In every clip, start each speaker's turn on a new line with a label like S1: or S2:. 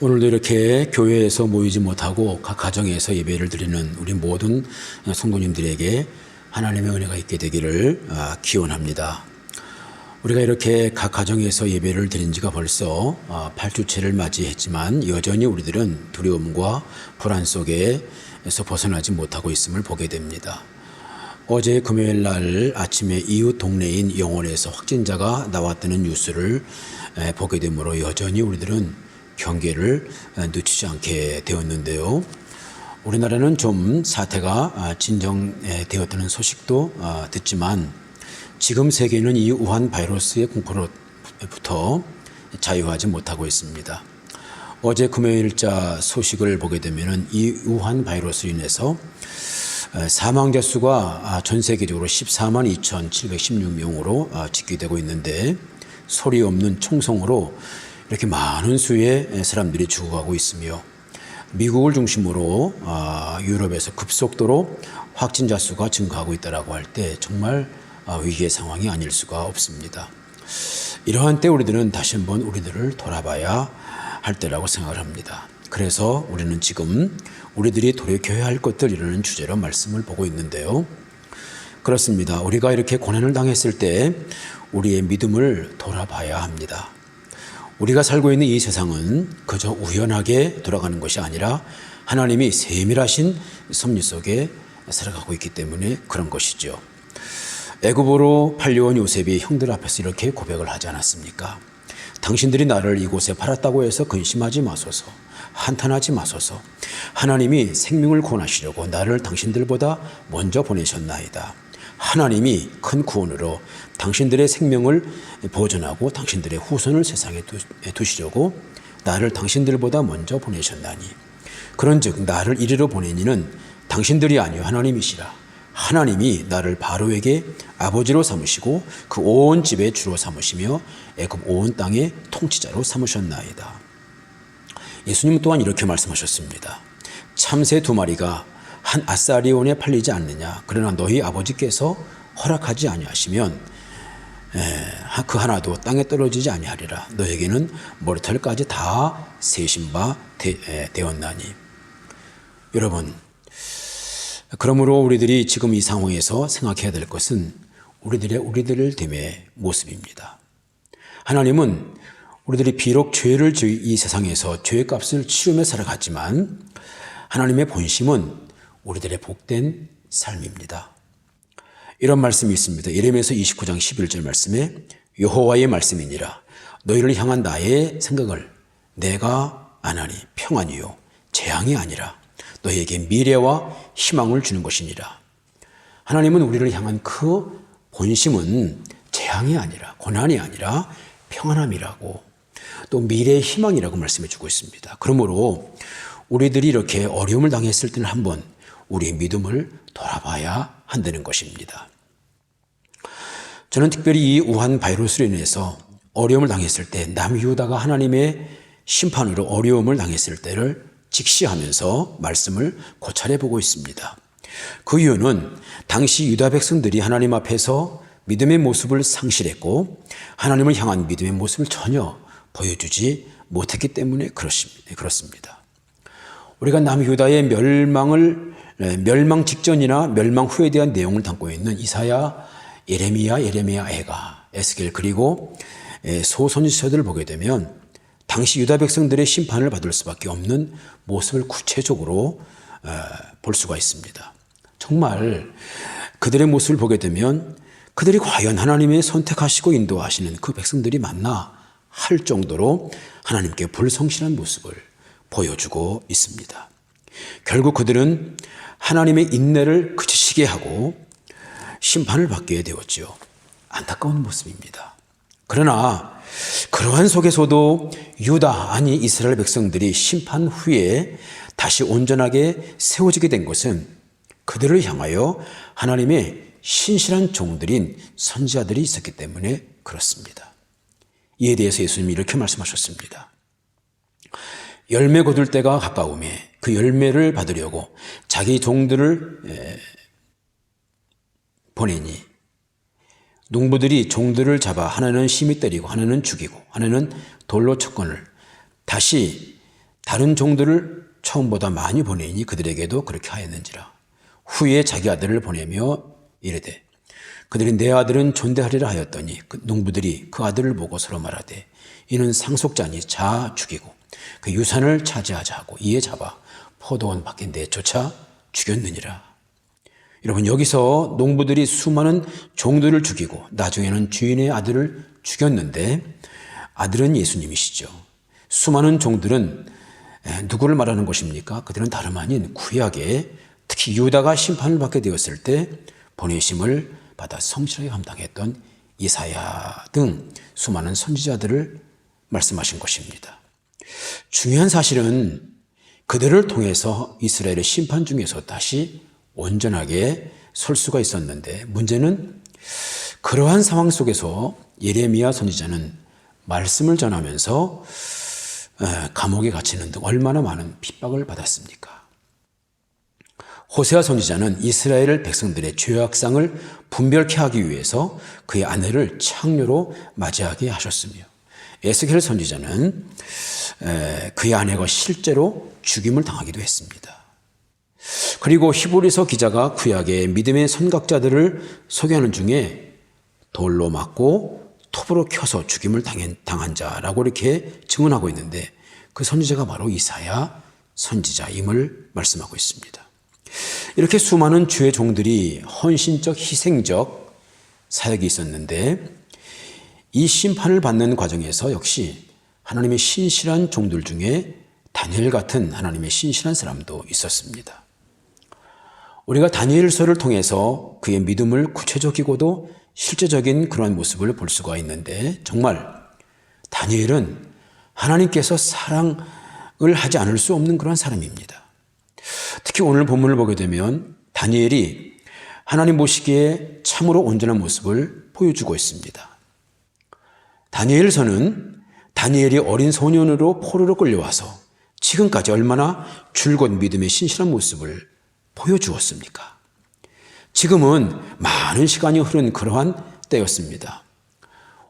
S1: 오늘도 이렇게 교회에서 모이지 못하고 각 가정에서 예배를 드리는 우리 모든 성도님들에게 하나님의 은혜가 있게 되기를 아, 기원합니다. 우리가 이렇게 각 가정에서 예배를 드린 지가 벌써 8주째를 맞이했지만 여전히 우리들은 두려움과 불안 속에서 벗어나지 못하고 있음을 보게 됩니다. 어제 금요일 날 아침에 이웃 동네인 영원에서 확진자가 나왔다는 뉴스를 보게 되므로 여전히 우리들은 경계를 늦추지 않게 되었는데요. 우리나라는 좀 사태가 진정되었다는 소식도 듣지만 지금 세계는 이 우한 바이러스의 공포로부터 자유하지 못하고 있습니다. 어제 금요일자 소식을 보게 되면 이 우한 바이러스로 인해서 사망자 수가 전 세계적으로 14만 2,716명으로 집계되고 있는데 소리 없는 총성으로 이렇게 많은 수의 사람들이 죽어가고 있으며 미국을 중심으로 유럽에서 급속도로 확진자 수가 증가하고 있다라고 할 때 정말 위기의 상황이 아닐 수가 없습니다. 이러한 때 우리들은 다시 한번 우리들을 돌아봐야 할 때라고 생각을 합니다. 그래서 우리는 지금 우리들이 돌이켜야 할 것들이라는 주제로 말씀을 보고 있는데요. 그렇습니다. 우리가 이렇게 고난을 당했을 때 우리의 믿음을 돌아봐야 합니다. 우리가 살고 있는 이 세상은 그저 우연하게 돌아가는 것이 아니라 하나님이 세밀하신 섭리 속에 살아가고 있기 때문에 그런 것이죠. 애굽으로 팔려온 요셉이 형들 앞에서 이렇게 고백을 하지 않았습니까? 당신들이 나를 이곳에 팔았다고 해서 근심하지 마소서. 한탄하지 마소서. 하나님이 생명을 구원하시려고 나를 당신들보다 먼저 보내셨나이다. 하나님이 큰 구원으로 당신들의 생명을 보존하고 당신들의 후손을 세상에 두시려고 나를 당신들보다 먼저 보내셨나니 그런즉 나를 이리로 보내니는 당신들이 아니요 하나님이시라 하나님이 나를 바로에게 아버지로 삼으시고 그 온 집의 주로 삼으시며 애굽 온 땅의 통치자로 삼으셨나이다. 예수님은 또한 이렇게 말씀하셨습니다. 참새 두 마리가 한 아사리온에 팔리지 않느냐. 그러나 너희 아버지께서 허락하지 아니하시면 그 하나도 땅에 떨어지지 아니하리라. 너에게는 머리털까지 다 세신 바 되 었나니. 여러분, 그러므로 우리들이 지금 이 상황에서 생각해야 될 것은 우리들의 우리들을 됨의 모습입니다. 하나님은 우리들이 비록 죄를 이 세상에서 죄의 값을 치르며 살아갔지만 하나님의 본심은 우리들의 복된 삶입니다. 이런 말씀이 있습니다. 예레미야서 29장 11절 말씀에 여호와의 말씀이니라 너희를 향한 나의 생각을 내가 안하니 평안이요 재앙이 아니라 너희에게 미래와 희망을 주는 것이니라. 하나님은 우리를 향한 그 본심은 재앙이 아니라 고난이 아니라 평안함이라고 또 미래의 희망이라고 말씀해 주고 있습니다. 그러므로 우리들이 이렇게 어려움을 당했을 때는 한번 우리의 믿음을 돌아봐야 한다는 것입니다. 저는 특별히 이 우한 바이러스로 인해서 어려움을 당했을 때 남유다가 하나님의 심판으로 어려움을 당했을 때를 직시하면서 말씀을 고찰해 보고 있습니다. 그 이유는 당시 유다 백성들이 하나님 앞에서 믿음의 모습을 상실했고 하나님을 향한 믿음의 모습을 전혀 보여주지 못했기 때문에 그렇습니다. 우리가 남유다의 멸망을 멸망 직전이나 멸망 후에 대한 내용을 담고 있는 이사야, 예레미야, 예레미야 애가, 에스겔 그리고 소선지서들을 보게 되면 당시 유다 백성들의 심판을 받을 수밖에 없는 모습을 구체적으로 볼 수가 있습니다. 정말 그들의 모습을 보게 되면 그들이 과연 하나님의 선택하시고 인도하시는 그 백성들이 맞나 할 정도로 하나님께 불성실한 모습을 보여주고 있습니다. 결국 그들은 하나님의 인내를 그치시게 하고 심판을 받게 되었지요. 안타까운 모습입니다. 그러나 그러한 속에서도 유다 아니 이스라엘 백성들이 심판 후에 다시 온전하게 세워지게 된 것은 그들을 향하여 하나님의 신실한 종들인 선지자들이 있었기 때문에 그렇습니다. 이에 대해서 예수님이 이렇게 말씀하셨습니다. 열매 거둘 때가 가까움에 그 열매를 받으려고 자기 종들을 보내니 농부들이 종들을 잡아 하나는 심히 때리고 하나는 죽이고 하나는 돌로 쳤건을 다시 다른 종들을 처음보다 많이 보내니 그들에게도 그렇게 하였는지라. 후에 자기 아들을 보내며 이르되 그들이 내 아들은 존대하리라 하였더니 그 농부들이 그 아들을 보고 서로 말하되 이는 상속자니 자 죽이고 그 유산을 차지하자 하고 이에 잡아 포도원 밖에 내쫓아 죽였느니라. 여러분 여기서 농부들이 수많은 종들을 죽이고 나중에는 주인의 아들을 죽였는데 아들은 예수님이시죠. 수많은 종들은 누구를 말하는 것입니까? 그들은 다름 아닌 구약에 특히 유다가 심판을 받게 되었을 때 보내심을 받아 성실하게 감당했던 이사야 등 수많은 선지자들을 말씀하신 것입니다. 중요한 사실은 그들을 통해서 이스라엘의 심판 중에서 다시 온전하게 설 수가 있었는데 문제는 그러한 상황 속에서 예레미야 선지자는 말씀을 전하면서 감옥에 갇히는 등 얼마나 많은 핍박을 받았습니까? 호세아 선지자는 이스라엘 백성들의 죄악상을 분별케 하기 위해서 그의 아내를 창녀로 맞이하게 하셨으며 에스겔 선지자는 그의 아내가 실제로 죽임을 당하기도 했습니다. 그리고 히브리서 기자가 구약의 믿음의 선각자들을 소개하는 중에 돌로 맞고 톱으로 켜서 죽임을 당한 자라고 이렇게 증언하고 있는데 그 선지자가 바로 이사야 선지자임을 말씀하고 있습니다. 이렇게 수많은 주의 종들이 헌신적, 희생적 사역이 있었는데 이 심판을 받는 과정에서 역시 하나님의 신실한 종들 중에 다니엘 같은 하나님의 신실한 사람도 있었습니다. 우리가 다니엘서를 통해서 그의 믿음을 구체적이고도 실제적인 그러한 모습을 볼 수가 있는데 정말 다니엘은 하나님께서 사랑을 하지 않을 수 없는 그런 사람입니다. 특히 오늘 본문을 보게 되면 다니엘이 하나님 보시기에 참으로 온전한 모습을 보여주고 있습니다. 다니엘서는 다니엘이 어린 소년으로 포로로 끌려와서 지금까지 얼마나 줄곧 믿음의 신실한 모습을 보여주었습니까? 지금은 많은 시간이 흐른 그러한 때였습니다.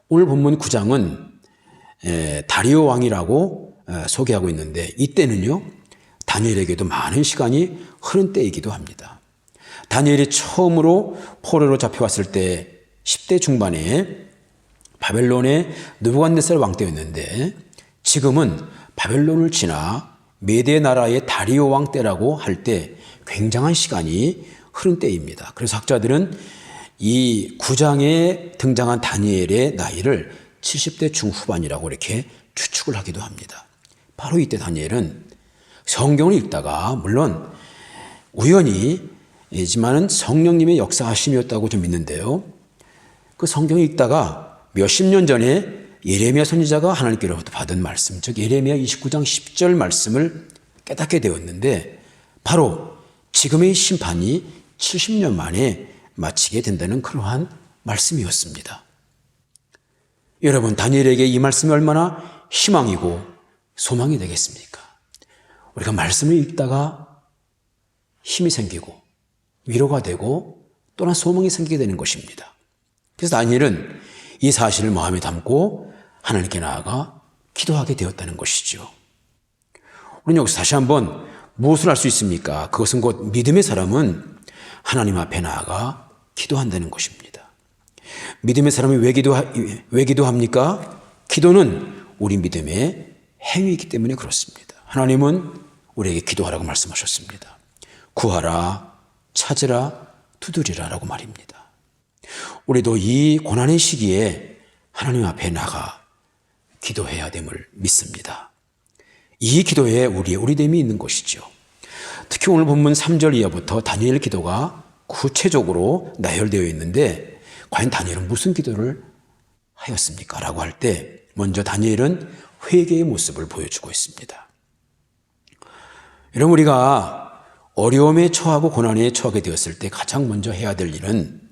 S1: 오늘 본문 9장은 다리오 왕이라고 소개하고 있는데 이때는요 다니엘에게도 많은 시간이 흐른 때이기도 합니다. 다니엘이 처음으로 포로로 잡혀왔을 때 10대 중반에 바벨론의 느부갓네살 왕 때였는데 지금은 바벨론을 지나 메대 나라의 다리오 왕 때라고 할 때 굉장한 시간이 흐른 때입니다. 그래서 학자들은 이 9장에 등장한 다니엘의 나이를 70대 중후반이라고 이렇게 추측을 하기도 합니다. 바로 이때 다니엘은 성경을 읽다가 물론 우연히지만은 성령님의 역사하심이었다고 좀 믿는데요. 그 성경을 읽다가 몇십 년 전에 예레미야 선지자가 하나님께로부터 받은 말씀, 즉 예레미야 29장 10절 말씀을 깨닫게 되었는데 바로 지금의 심판이 70년 만에 마치게 된다는 그러한 말씀이었습니다. 여러분, 다니엘에게 이 말씀이 얼마나 희망이고 소망이 되겠습니까? 우리가 말씀을 읽다가 힘이 생기고 위로가 되고 또한 소망이 생기게 되는 것입니다. 그래서 다니엘은 이 사실을 마음에 담고 하나님께 나아가 기도하게 되었다는 것이죠. 우리는 여기서 다시 한번 무엇을 할수 있습니까? 그것은 곧 믿음의 사람은 하나님 앞에 나아가 기도한다는 것입니다. 믿음의 사람이 왜, 기도, 왜 기도합니까? 기도는 우리 믿음의 행위이기 때문에 그렇습니다. 하나님은 우리에게 기도하라고 말씀하셨습니다. 구하라, 찾으라, 두드리라 라고 말입니다. 우리도 이 고난의 시기에 하나님 앞에 나가 기도해야 됨을 믿습니다. 이 기도에 우리의 우리됨이 있는 것이죠. 특히 오늘 본문 3절 이하부터 다니엘 기도가 구체적으로 나열되어 있는데 과연 다니엘은 무슨 기도를 하였습니까? 라고 할 때 먼저 다니엘은 회개의 모습을 보여주고 있습니다. 여러분 우리가 어려움에 처하고 고난에 처하게 되었을 때 가장 먼저 해야 될 일은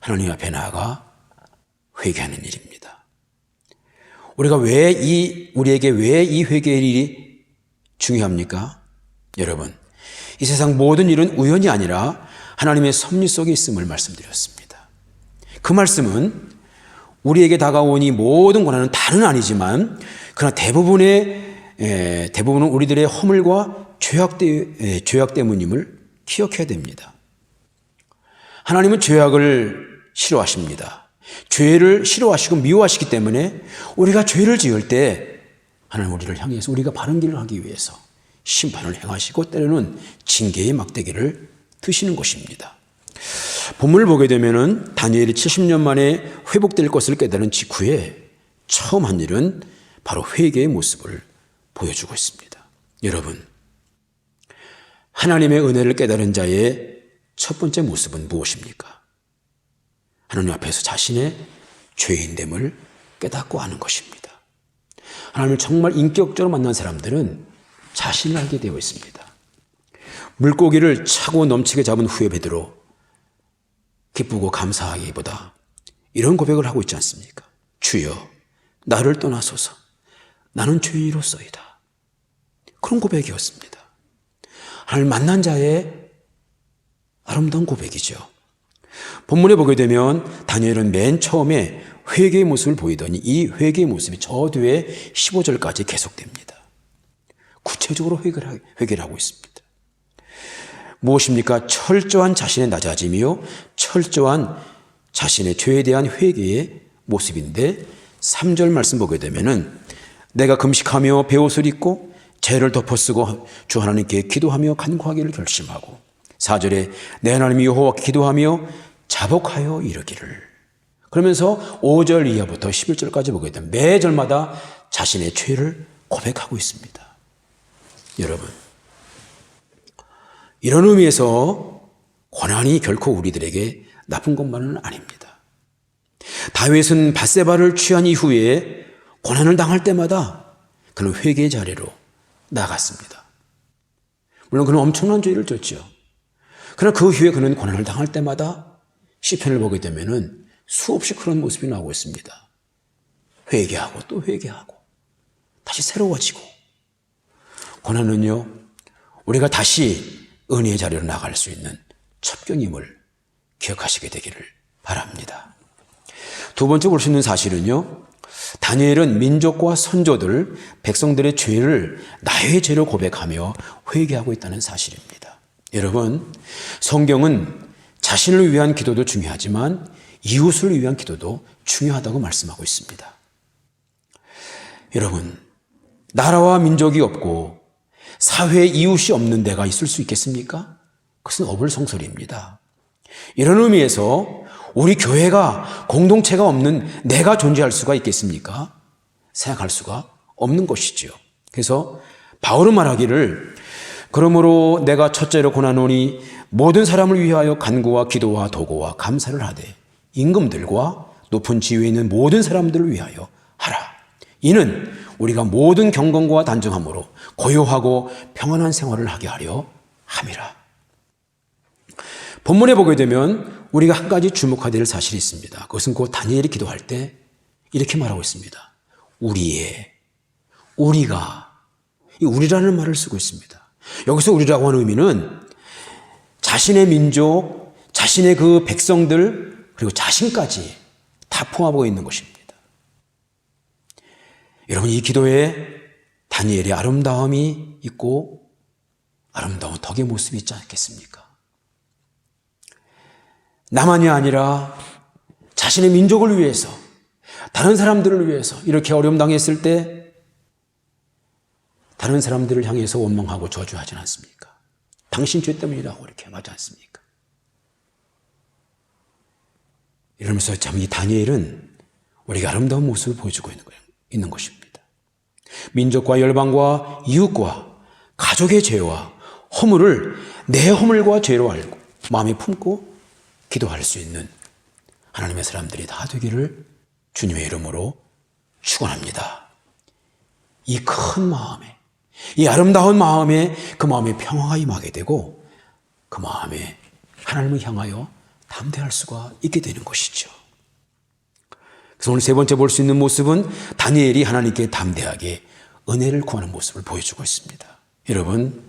S1: 하나님 앞에 나아가 회개하는 일입니다. 우리가 왜 이, 우리에게 왜 이 회개의 일이 중요합니까? 여러분, 이 세상 모든 일은 우연이 아니라 하나님의 섭리 속에 있음을 말씀드렸습니다. 그 말씀은 우리에게 다가오니 모든 고난은 다는 아니지만 그러나 대부분의 에, 대부분은 우리들의 허물과 죄악, 때, 에, 죄악 때문임을 기억해야 됩니다. 하나님은 죄악을 싫어하십니다. 죄를 싫어하시고 미워하시기 때문에 우리가 죄를 지을 때 하나님 우리를 향해서 우리가 바른 길을 하기 위해서 심판을 행하시고 때로는 징계의 막대기를 드시는 것입니다. 본문을 보게 되면은 다니엘이 70년 만에 회복될 것을 깨달은 직후에 처음 한 일은 바로 회개의 모습을 보여주고 있습니다. 여러분, 하나님의 은혜를 깨달은 자의 첫 번째 모습은 무엇입니까? 하나님 앞에서 자신의 죄인됨을 깨닫고 하는 것입니다. 하나님을 정말 인격적으로 만난 사람들은 자신을 알게 되어 있습니다. 물고기를 차고 넘치게 잡은 후에 베드로 기쁘고 감사하기보다 이런 고백을 하고 있지 않습니까? 주여 나를 떠나소서 나는 죄인으로서이다. 그런 고백이었습니다. 하나님 만난 자의 아름다운 고백이죠. 본문에 보게 되면 다니엘은 맨 처음에 회개의 모습을 보이더니 이 회개의 모습이 저 뒤에 15절까지 계속됩니다. 구체적으로 회개를, 하고 있습니다. 무엇입니까? 철저한 자신의 낮아짐이요. 철저한 자신의 죄에 대한 회개의 모습인데 3절 말씀 보게 되면은 내가 금식하며 베옷을 입고 죄를 덮어쓰고 주 하나님께 기도하며 간구하기를 결심하고 4절에 내 하나님 여호와께 기도하며 자복하여 이르기를 그러면서 5절 이하부터 11절까지 보게 되면 매 절마다 자신의 죄를 고백하고 있습니다. 여러분 이런 의미에서 고난이 결코 우리들에게 나쁜 것만은 아닙니다. 다윗은 바세바를 취한 이후에 고난을 당할 때마다 그는 회개의 자리로 나갔습니다. 물론 그는 엄청난 죄를 졌죠. 그러나 그 후에 그는 고난을 당할 때마다 시편을 보게 되면은 수없이 그런 모습이 나오고 있습니다. 회개하고 또 회개하고 다시 새로워지고 고난은요 우리가 다시 은혜의 자리로 나갈 수 있는 첩경임을 기억하시게 되기를 바랍니다. 두 번째 볼 수 있는 사실은요. 다니엘은 민족과 선조들, 백성들의 죄를 나의 죄로 고백하며 회개하고 있다는 사실입니다. 여러분, 성경은 자신을 위한 기도도 중요하지만 이웃을 위한 기도도 중요하다고 말씀하고 있습니다. 여러분, 나라와 민족이 없고 사회에 이웃이 없는 데가 있을 수 있겠습니까? 그것은 어불성설입니다. 이런 의미에서 우리 교회가 공동체가 없는 내가 존재할 수가 있겠습니까? 생각할 수가 없는 것이지요. 그래서 바울은 말하기를 그러므로 내가 첫째로 고난오니 모든 사람을 위하여 간구와 기도와 도고와 감사를 하되 임금들과 높은 지위에 있는 모든 사람들을 위하여 하라. 이는 우리가 모든 경건과 단정함으로 고요하고 평안한 생활을 하게 하려 함이라. 본문에 보게 되면 우리가 한 가지 주목해야 될 사실이 있습니다. 그것은 곧 다니엘이 기도할 때 이렇게 말하고 있습니다. 우리의, 우리가, 이 우리라는 말을 쓰고 있습니다. 여기서 우리라고 하는 의미는 자신의 민족, 자신의 그 백성들, 그리고 자신까지 다 포함하고 있는 것입니다. 여러분, 이 기도에 다니엘의 아름다움이 있고 아름다운 덕의 모습이 있지 않겠습니까? 나만이 아니라 자신의 민족을 위해서, 다른 사람들을 위해서 이렇게 어려움 당했을 때 다른 사람들을 향해서 원망하고 저주하지 않습니까? 당신 죄 때문이라고 이렇게 하지 않습니까? 이러면서 참 이 다니엘은 우리가 아름다운 모습을 보여주고 있는. 있는 것입니다. 민족과 열방과 이웃과 가족의 죄와 허물을 내 허물과 죄로 알고 마음에 품고 기도할 수 있는 하나님의 사람들이 다 되기를 주님의 이름으로 축원합니다. 이 큰 마음에 이 아름다운 마음에 그 마음에 평화가 임하게 되고 그 마음에 하나님을 향하여 담대할 수가 있게 되는 것이죠. 그래서 오늘 세 번째 볼 수 있는 모습은 다니엘이 하나님께 담대하게 은혜를 구하는 모습을 보여주고 있습니다. 여러분,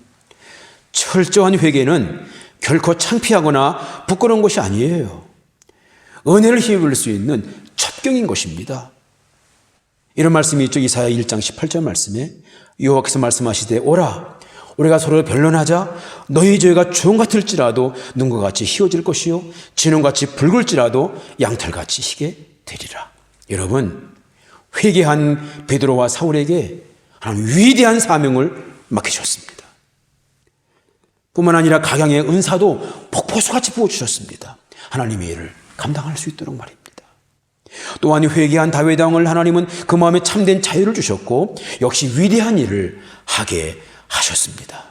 S1: 철저한 회개는 결코 창피하거나 부끄러운 것이 아니에요. 은혜를 힘입을 수 있는 첩경인 것입니다. 이런 말씀이 있죠. 이사야 1장 18절 말씀에 여호와께서 말씀하시되 오라 우리가 서로 변론하자 너희 죄가 주홍 같을지라도 눈과 같이 희어질 것이요 진홍같이 붉을지라도 양털같이 희게 되리라. 여러분 회개한 베드로와 사울에게 하나님 위대한 사명을 맡기셨습니다. 뿐만 아니라 각양의 은사도 폭포수같이 부어주셨습니다. 하나님의 일을 감당할 수 있도록 말입니다. 또한 회개한 다윗 왕을 하나님은 그 마음에 참된 자유를 주셨고 역시 위대한 일을 하게 하셨습니다.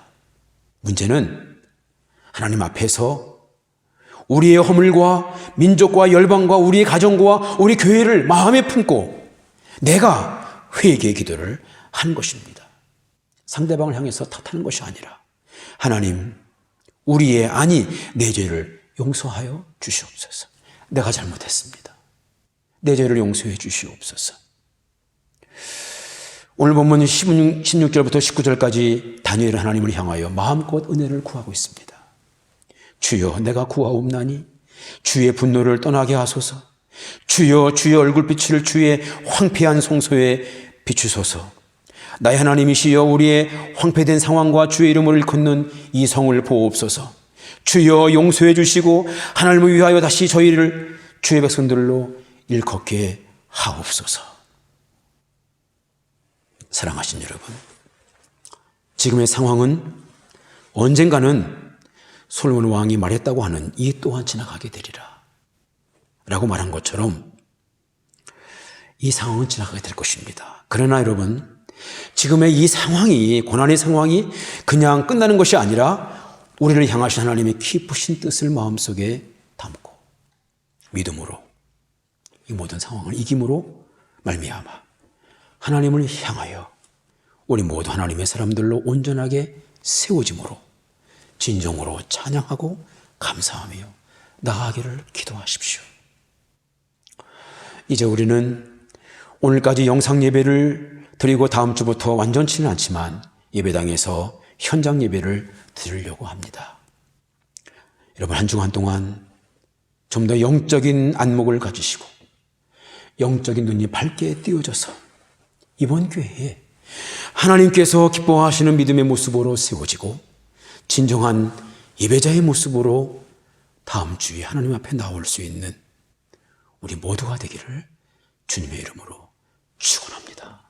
S1: 문제는 하나님 앞에서 우리의 허물과 민족과 열방과 우리의 가정과 우리 교회를 마음에 품고 내가 회개의 기도를 한 것입니다. 상대방을 향해서 탓하는 것이 아니라 하나님 우리의 아니 내 죄를 용서하여 주시옵소서. 내가 잘못했습니다. 내 죄를 용서해 주시옵소서. 오늘 본문 16, 16절부터 19절까지 다니엘 하나님을 향하여 마음껏 은혜를 구하고 있습니다. 주여 내가 구하옵나니 주의 분노를 떠나게 하소서. 주여 주의 얼굴빛을 주의 황폐한 성소에 비추소서. 나의 하나님이시여 우리의 황폐된 상황과 주의 이름을 일컫는 이 성을 보옵소서. 주여 용서해 주시고 하나님을 위하여 다시 저희를 주의 백성들로 일컫게 하옵소서. 사랑하신 여러분, 지금의 상황은 언젠가는 솔몬 왕이 말했다고 하는 이 또한 지나가게 되리라. 라고 말한 것처럼 이 상황은 지나가게 될 것입니다. 그러나 여러분, 지금의 이 상황이, 고난의 상황이 그냥 끝나는 것이 아니라 우리를 향하신 하나님의 깊으신 뜻을 마음속에 담고 믿음으로 이 모든 상황을 이김으로 말미암아 하나님을 향하여 우리 모두 하나님의 사람들로 온전하게 세워짐으로 진정으로 찬양하고 감사하며 나아가기를 기도하십시오. 이제 우리는 오늘까지 영상 예배를 드리고 다음 주부터 완전치는 않지만 예배당에서 현장 예배를 드리려고 합니다. 여러분 한 주간 동안 좀 더 영적인 안목을 가지시고 영적인 눈이 밝게 띄어져서 이번 교회에 하나님께서 기뻐하시는 믿음의 모습으로 세워지고 진정한 예배자의 모습으로 다음 주에 하나님 앞에 나올 수 있는 우리 모두가 되기를 주님의 이름으로 축원합니다.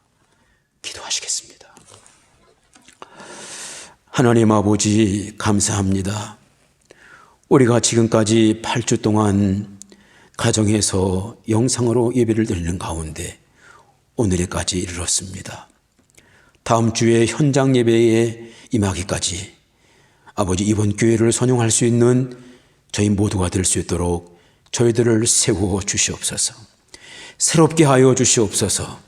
S1: 기도하시겠습니다. 하나님 아버지 감사합니다. 우리가 지금까지 8주 동안 가정에서 영상으로 예배를 드리는 가운데 오늘에까지 이르렀습니다. 다음 주에 현장 예배에 임하기까지 아버지 이번 교회를 선용할 수 있는 저희 모두가 될 수 있도록 저희들을 세워 주시옵소서. 새롭게 하여 주시옵소서.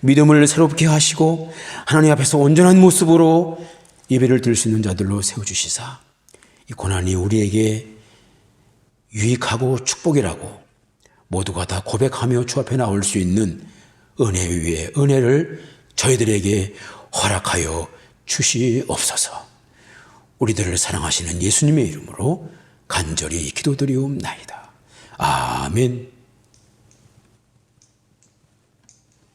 S1: 믿음을 새롭게 하시고 하나님 앞에서 온전한 모습으로 예배를 드릴 수 있는 자들로 세워 주시사 이 고난이 우리에게 유익하고 축복이라고 모두가 다 고백하며 주 앞에 나올 수 있는 은혜 위에 은혜를 저희들에게 허락하여 주시옵소서. 우리들을 사랑하시는 예수님의 이름으로 간절히 기도드리옵나이다. 아멘.